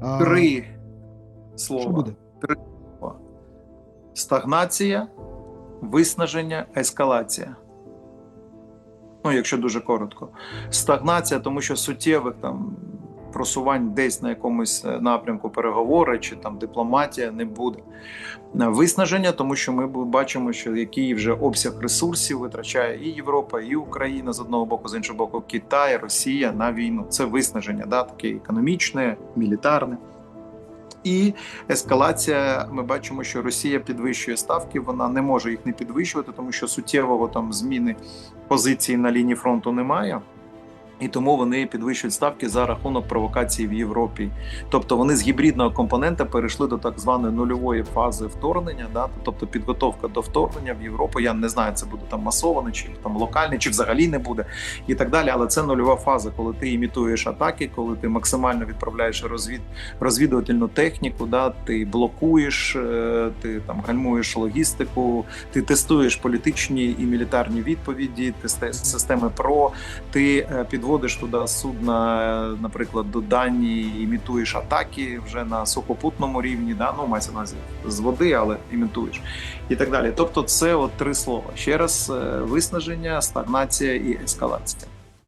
А, Три слова. Що буде? Стагнація, виснаження, ескалація. Ну, якщо дуже коротко. Стагнація, тому що суттєвих там просувань десь на якомусь е, напрямку переговори чи там дипломатія не буде. Е, Виснаження, тому що ми бачимо, що який вже обсяг ресурсів витрачає і Європа, і Україна з одного боку, з іншого боку, Китай, Росія на війну. Це виснаження, да, таке економічне, мілітарне. І ескалація. Ми бачимо, що Росія підвищує ставки. Вона не може їх не підвищувати, тому що суттєвого там зміни позиції на лінії фронту немає. І тому вони підвищують ставки за рахунок провокацій в Європі. Тобто вони з гібридного компонента перейшли до так званої нульової фази вторгнення, да? тобто підготовка до вторгнення в Європу. Я не знаю, це буде там масоване, чи там локальне, чи взагалі не буде, і так далі. Але це нульова фаза, коли ти імітуєш атаки, коли ти максимально відправляєш розвід розвідувальну техніку, да, ти блокуєш, е, ти там гальмуєш логістику, ти тестуєш політичні і мілітарні відповіді, тесте системи ПРО, ти е, підводиш туди судна, наприклад, до Данії, імітуєш атаки вже на сухопутному рівні, да, ну мається увазі з води, але імітуєш і так далі. Тобто, це от три слова: ще раз е, виснаження, стагнація і ескалація.